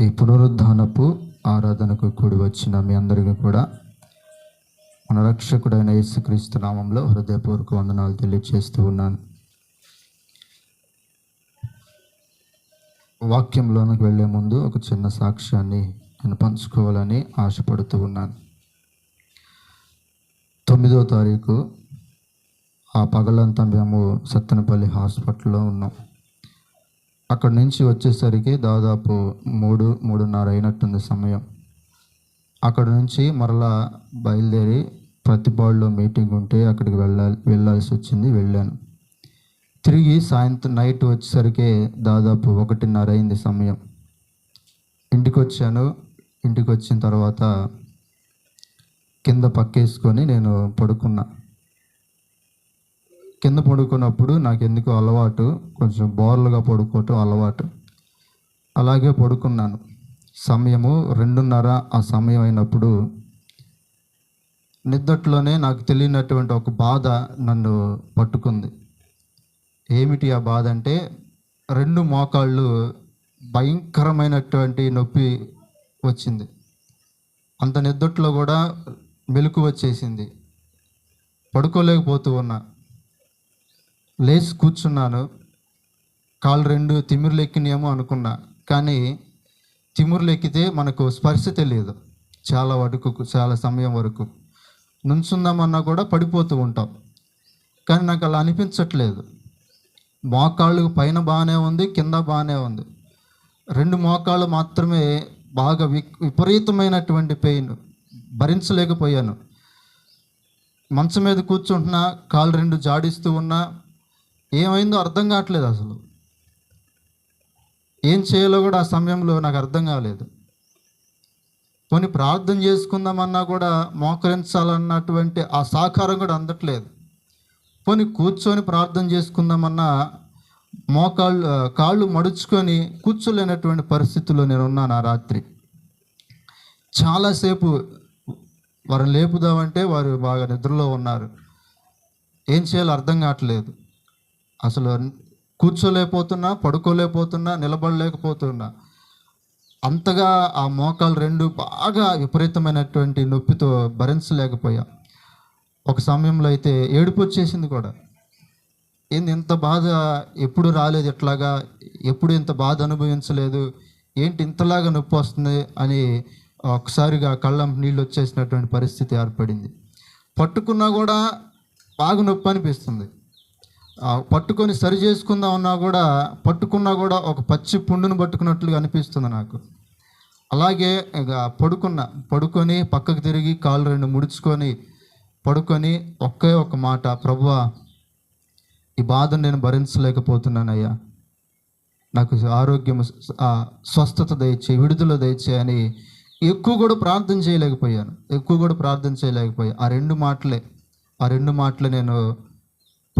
ఈ పునరుద్ధానపు ఆరాధనకు కూడి వచ్చిన మీ అందరికీ కూడా మన రక్షకుడైన యేసుక్రీస్తు నామంలో హృదయపూర్వక వందనాలు తెలియజేస్తూ ఉన్నాను. వాక్యంలోనికి వెళ్ళే ముందు ఒక చిన్న సాక్ష్యాన్ని నేను పంచుకోవాలని ఆశపడుతూ ఉన్నాను. తొమ్మిదో తారీఖు ఆ పగలంతా మేము సత్తెనపల్లి హాస్పిటల్లో ఉన్నాం. అక్కడి నుంచి వచ్చేసరికి దాదాపు మూడు మూడున్నర అయినట్టుంది సమయం. అక్కడ నుంచి మరలా బయలుదేరి ప్రతిపాడులో మీటింగ్ ఉంటే అక్కడికి వెళ్ళాలి వెళ్ళాల్సి వచ్చింది వెళ్ళాను. తిరిగి సాయంత్రం నైట్ వచ్చేసరికి దాదాపు ఒకటిన్నర అయింది సమయం. ఇంటికి వచ్చాను ఇంటికి వచ్చిన తర్వాత కింద పక్కేసుకొని నేను పడుకున్నా. కింద పడుకున్నప్పుడు నాకు ఎందుకో అలవాటు కొంచెం బోర్లుగా పడుకోవటం అలవాటు. అలాగే పడుకున్నాను. సమయము రెండున్నర ఆ సమయం అయినప్పుడు నిద్దట్లోనే నాకు తెలియనటువంటి ఒక బాధ నన్ను పట్టుకుంది. ఏమిటి ఆ బాధ అంటే రెండు మోకాళ్ళు భయంకరమైనటువంటి నొప్పి వచ్చింది. అంత నిద్దట్లో కూడా మెలకు వచ్చేసింది. పడుకోలేకపోతూ ఉన్నా. లేచి కూర్చున్నాను. కాళ్ళు రెండు తిమ్మిర్లు ఎక్కినాయేమో అనుకున్నా. కానీ తిమ్మిర్లు ఎక్కితే మనకు స్పర్శ తెలియదు. చాలా వరకు చాలా సమయం వరకు. నుంచుందామన్నా కూడా పడిపోతూ ఉంటాం. కానీ నాకు అలా అనిపించట్లేదు. మోకాళ్ళు పైన బాగానే ఉంది కింద బాగానే ఉంది. రెండు మోకాళ్ళు మాత్రమే బాగా వి విపరీతమైనటువంటి పెయిన్. భరించలేకపోయాను. మంచం మీద కూర్చుంటున్నా కాళ్ళు రెండు జాడిస్తూ ఉన్నా ఏమైందో అర్థం కావట్లేదు అసలు. ఏం చేయాలో కూడా ఆ సమయంలో నాకు అర్థం కాలేదు. కొన్ని ప్రార్థన చేసుకుందామన్నా కూడా మోకరించాలన్నటువంటి ఆ సహకారం కూడా అందట్లేదు. పోనీ కూర్చొని ప్రార్థన చేసుకుందామన్నా మోకాళ్ళు కాళ్ళు మడుచుకొని కూర్చోలేనటువంటి పరిస్థితుల్లో నేను ఉన్నాను ఆ రాత్రి. చాలాసేపు వారిని లేపుదామంటే వారు బాగా నిద్రలో ఉన్నారు. ఏం చేయాలో అర్థం కావట్లేదు. అసలు కూర్చోలేకపోతున్నా పడుకోలేకపోతున్నా నిలబడలేకపోతున్నా. అంతగా ఆ మోకాలు రెండు బాగా విపరీతమైనటువంటి నొప్పితో భరించలేకపోయా. ఒక సమయంలో అయితే ఏడుపు వచ్చేసింది కూడా. ఏంది ఇంత బాధ? ఎప్పుడు రాలేదు ఎట్లాగా? ఎప్పుడు ఇంత బాధ అనుభవించలేదు? ఏంటి ఇంతలాగా నొప్పి వస్తుంది? అని ఒకసారిగా కళ్ళం నీళ్ళు వచ్చేసినటువంటి పరిస్థితి ఏర్పడింది. పట్టుకున్నా కూడా బాగా నొప్పి అనిపిస్తుంది. పట్టుకొని సరి చేసుకుందాం అన్నా కూడా పట్టుకున్నా కూడా ఒక పచ్చి పుండును పట్టుకున్నట్లుగా అనిపిస్తుంది నాకు. అలాగే ఇక పడుకున్న పడుకొని పక్కకు తిరిగి కాళ్ళు రెండు ముడుచుకొని పడుకొని ఒకే ఒక మాట ప్రభువా ఈ బాధను నేను భరించలేకపోతున్నానయ్యా. నాకు ఆరోగ్యం స్వస్థత దయచే విడుదల దయచే అని ఎక్కువ కూడా ప్రార్థన చేయలేకపోయాను. ఎక్కువ కూడా ప్రార్థన చేయలేకపోయాను ఆ రెండు మాటలే ఆ రెండు మాటలు నేను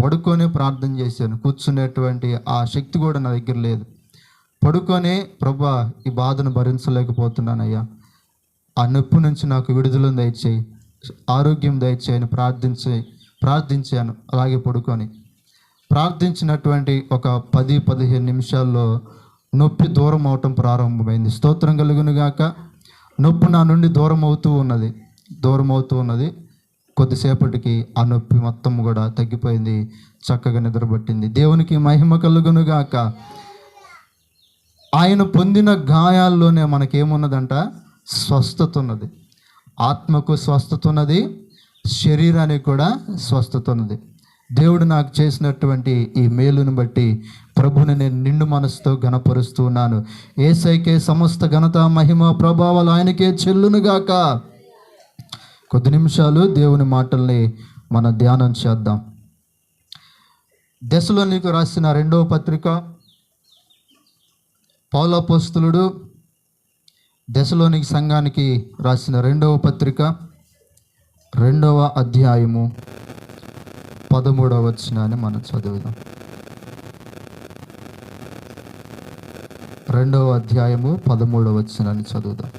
పడుకొని ప్రార్థన చేశాను. కూర్చునేటువంటి ఆ శక్తి కూడా నా దగ్గర లేదు. పడుకొని ప్రభా ఈ బాధను భరించలేకపోతున్నానయ్యా. ఆ నొప్పి నుంచి నాకు విడుదలను దయచేయి. ఆరోగ్యం దయచేయని ప్రార్థించి ప్రార్థించాను. అలాగే పడుకొని. ప్రార్థించినటువంటి ఒక పది పదిహేను నిమిషాల్లో నొప్పి దూరం అవటం ప్రారంభమైంది. స్తోత్రం కలుగునుగాక. నొప్పి నా నుండి దూరం అవుతూ ఉన్నది. దూరం అవుతూ ఉన్నది. కొద్దిసేపటికి ఆ నొప్పి మొత్తం కూడా తగ్గిపోయింది చక్కగా నిద్రపట్టింది. దేవునికి మహిమ కలుగునుగాక ఆయన పొందిన గాయాల్లోనే మనకేమున్నదంట? స్వస్థత ఉన్నది. ఆత్మకు స్వస్థత ఉన్నది శరీరానికి కూడా స్వస్థత ఉన్నది. దేవుడు నాకు చేసినటువంటి ఈ మేలును బట్టి ప్రభుని నేను నిండు మనసుతో గణపరుస్తూ ఉన్నాను. ఏసైకే సమస్త ఘనత మహిమ ప్రభావాలు ఆయనకే చెల్లునుగాక కొద్ది నిమిషాలు దేవుని మాటల్ని మన ధ్యానం చేద్దాం. దశలో నీకు రాసిన రెండవ పత్రిక పౌలపోస్తులుడు దశలోనికి సంఘానికి రాసిన రెండవ పత్రిక రెండవ అధ్యాయము పదమూడవ వచనాన్ని మనం చదువుదాం. రెండవ అధ్యాయము పదమూడవ వచనాన్ని చదువుదాం.